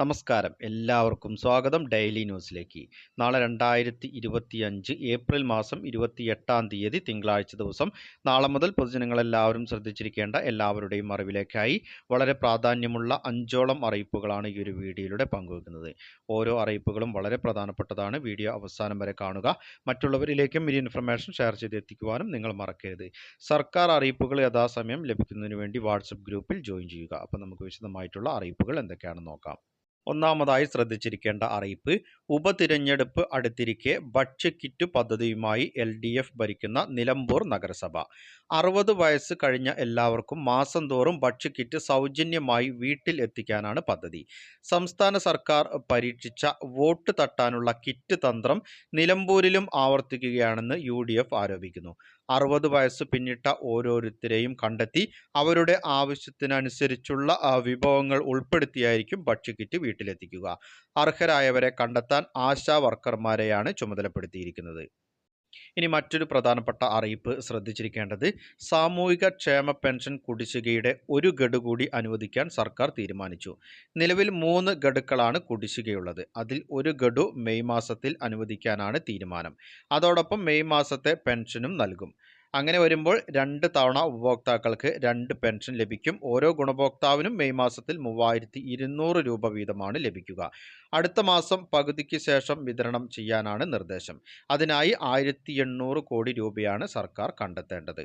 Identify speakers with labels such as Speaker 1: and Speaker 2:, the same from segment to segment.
Speaker 1: നമസ്കാരം. എല്ലാവർക്കും സ്വാഗതം ഡെയിലി ന്യൂസിലേക്ക്. നാളെ രണ്ടായിരത്തി ഇരുപത്തി അഞ്ച് ഏപ്രിൽ മാസം ഇരുപത്തി എട്ടാം തീയതി തിങ്കളാഴ്ച ദിവസം. നാളെ മുതൽ പൊതുജനങ്ങളെല്ലാവരും ശ്രദ്ധിച്ചിരിക്കേണ്ട എല്ലാവരുടെയും അറിവിലേക്കായി വളരെ പ്രാധാന്യമുള്ള അഞ്ചോളം അറിയിപ്പുകളാണ് ഈ ഒരു വീഡിയോയിലൂടെ പങ്കുവെക്കുന്നത്. ഓരോ അറിയിപ്പുകളും വളരെ പ്രധാനപ്പെട്ടതാണ്. വീഡിയോ അവസാനം വരെ കാണുക. മറ്റുള്ളവരിലേക്കും ഈ ഇൻഫർമേഷൻ ഷെയർ ചെയ്ത് എത്തിക്കുവാനും നിങ്ങൾ മറക്കരുത്. സർക്കാർ അറിയിപ്പുകൾ യഥാസമയം ലഭിക്കുന്നതിന് വേണ്ടി വാട്സപ്പ് ഗ്രൂപ്പിൽ ജോയിൻ ചെയ്യുക. അപ്പോൾ നമുക്ക് വിശദമായിട്ടുള്ള അറിയിപ്പുകൾ എന്തൊക്കെയാണെന്ന് നോക്കാം. ഒന്നാമതായി ശ്രദ്ധിച്ചിരിക്കേണ്ട അറിയിപ്പ് ഉപതിരഞ്ഞെടുപ്പ് അടുത്തിരിക്കെ ഭക്ഷ്യക്കിറ്റ് പദ്ധതിയുമായി എൽ ഡി എഫ് ഭരിക്കുന്ന നിലമ്പൂർ നഗരസഭ. അറുപത് വയസ്സ് കഴിഞ്ഞ എല്ലാവർക്കും മാസം തോറും ഭക്ഷ്യക്കിറ്റ് സൗജന്യമായി വീട്ടിൽ എത്തിക്കാനാണ് പദ്ധതി. സംസ്ഥാന സർക്കാർ പരീക്ഷിച്ച വോട്ട് തട്ടാനുള്ള കിറ്റ് തന്ത്രം നിലമ്പൂരിലും ആവർത്തിക്കുകയാണെന്ന് യു ആരോപിക്കുന്നു. അറുപത് വയസ്സ് പിന്നിട്ട ഓരോരുത്തരെയും കണ്ടെത്തി അവരുടെ ആവശ്യത്തിനനുസരിച്ചുള്ള വിഭവങ്ങൾ ഉൾപ്പെടുത്തിയായിരിക്കും ഭക്ഷ്യക്കിറ്റ് വീട്ടിലെത്തിക്കുക. അർഹരായവരെ കണ്ടെത്താൻ ആശാ വർക്കർമാരെയാണ് ചുമതലപ്പെടുത്തിയിരിക്കുന്നത്. ഇനി മറ്റൊരു പ്രധാനപ്പെട്ട അറിയിപ്പ് ശ്രദ്ധിച്ചിരിക്കേണ്ടത് സാമൂഹിക ക്ഷേമ പെൻഷൻ കുടിശ്ശികയുടെ ഒരു ഗഡു കൂടി അനുവദിക്കാൻ സർക്കാർ തീരുമാനിച്ചു. നിലവിൽ മൂന്ന് ഗഡുക്കളാണ് കുടിശ്ശികയുള്ളത്. അതിൽ ഒരു ഗഡു മെയ് മാസത്തിൽ അനുവദിക്കാനാണ് തീരുമാനം. അതോടൊപ്പം മെയ് മാസത്തെ പെൻഷനും നൽകും. അങ്ങനെ വരുമ്പോൾ രണ്ട് തവണ ഉപഭോക്താക്കൾക്ക് രണ്ട് പെൻഷൻ ലഭിക്കും. ഓരോ ഗുണഭോക്താവിനും മെയ് മാസത്തിൽ മൂവായിരത്തി ഇരുന്നൂറ് രൂപ വീതമാണ് ലഭിക്കുക. അടുത്ത മാസം പകുതിക്ക് ശേഷം വിതരണം ചെയ്യാനാണ് നിർദ്ദേശം. അതിനായി ആയിരത്തി കോടി രൂപയാണ് സർക്കാർ കണ്ടെത്തേണ്ടത്.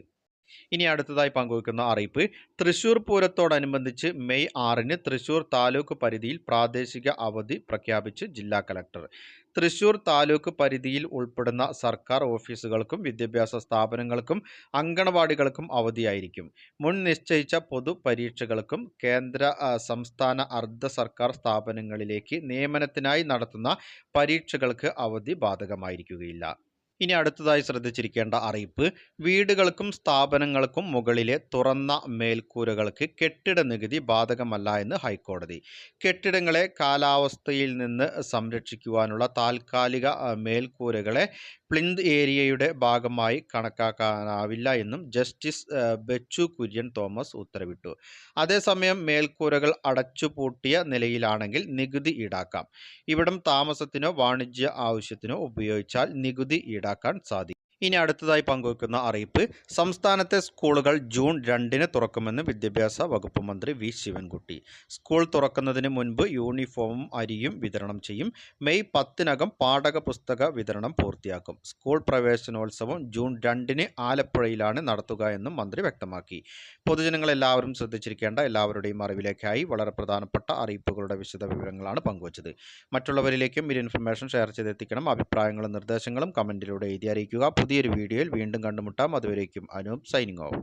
Speaker 1: ഇനി അടുത്തതായി പങ്കുവയ്ക്കുന്ന അറിയിപ്പ്. തൃശൂർ പൂരത്തോടനുബന്ധിച്ച് മെയ് ആറിന് തൃശൂർ താലൂക്ക് പരിധിയിൽ പ്രാദേശിക അവധി പ്രഖ്യാപിച്ച് ജില്ലാ കലക്ടർ. തൃശൂർ താലൂക്ക് പരിധിയിൽ ഉൾപ്പെടുന്ന സർക്കാർ ഓഫീസുകൾക്കും വിദ്യാഭ്യാസ സ്ഥാപനങ്ങൾക്കും അങ്കണവാടികൾക്കും അവധിയായിരിക്കും. മുൻ നിശ്ചയിച്ച പൊതുപരീക്ഷകൾക്കും കേന്ദ്ര സംസ്ഥാന അർദ്ധ സർക്കാർ സ്ഥാപനങ്ങളിലേക്ക് നിയമനത്തിനായി നടത്തുന്ന പരീക്ഷകൾക്ക് അവധി ബാധകമായിരിക്കുകയില്ല. ഇനി അടുത്തതായി ശ്രദ്ധിച്ചിരിക്കേണ്ട അറിയിപ്പ് വീടുകൾക്കും സ്ഥാപനങ്ങൾക്കും മുകളിലെ തുറന്ന മേൽക്കൂരകൾക്ക് കെട്ടിട നികുതി ബാധകമല്ല എന്ന് ഹൈക്കോടതി. കെട്ടിടങ്ങളെ കാലാവസ്ഥയിൽ നിന്ന് സംരക്ഷിക്കുവാനുള്ള താൽക്കാലിക മേൽക്കൂരകളെ പ്ലിന്ത് ഏരിയയുടെ ഭാഗമായി കണക്കാക്കാനാവില്ല എന്നും ജസ്റ്റിസ് ബെച്ചു കുര്യൻ തോമസ് ഉത്തരവിട്ടു. അതേസമയം മേൽക്കൂരകൾ അടച്ചുപൂട്ടിയ നിലയിലാണെങ്കിൽ നികുതി ഈടാക്കാം. ഇവിടം താമസത്തിനോ വാണിജ്യ ആവശ്യത്തിനോ ഉപയോഗിച്ചാൽ നികുതി ഈടാക്കാൻ സാധിക്കും ഇനി അടുത്തതായി പങ്കുവയ്ക്കുന്ന അറിയിപ്പ്. സംസ്ഥാനത്തെ സ്കൂളുകൾ ജൂൺ രണ്ടിന് തുറക്കുമെന്ന് വിദ്യാഭ്യാസ വകുപ്പ് മന്ത്രി വി. ശിവൻകുട്ടി. സ്കൂൾ തുറക്കുന്നതിന് മുൻപ് യൂണിഫോമും അരിയും വിതരണം ചെയ്യും. മെയ് പത്തിനകം പാഠക പുസ്തക വിതരണം പൂർത്തിയാക്കും. സ്കൂൾ പ്രവേശനോത്സവം ജൂൺ രണ്ടിന് ആലപ്പുഴയിലാണ് നടത്തുക എന്നും മന്ത്രി വ്യക്തമാക്കി. പൊതുജനങ്ങൾ എല്ലാവരും ശ്രദ്ധിച്ചിരിക്കേണ്ട എല്ലാവരുടെയും അറിവിലേക്കായി വളരെ പ്രധാനപ്പെട്ട അറിയിപ്പുകളുടെ വിശദ വിവരങ്ങളാണ് പങ്കുവച്ചത്. മറ്റുള്ളവരിലേക്കും ഇൻഫർമേഷൻ ഷെയർ ചെയ്തെത്തിക്കണം. അഭിപ്രായങ്ങളും നിർദ്ദേശങ്ങളും കമന്റിലൂടെ എഴുതി അറിയിക്കുക. പുതിയൊരു വീഡിയോയിൽ വീണ്ടും കണ്ടുമുട്ടാം. അതുവരേക്കും അനൂപ് സൈനിങ് ഓഫ്.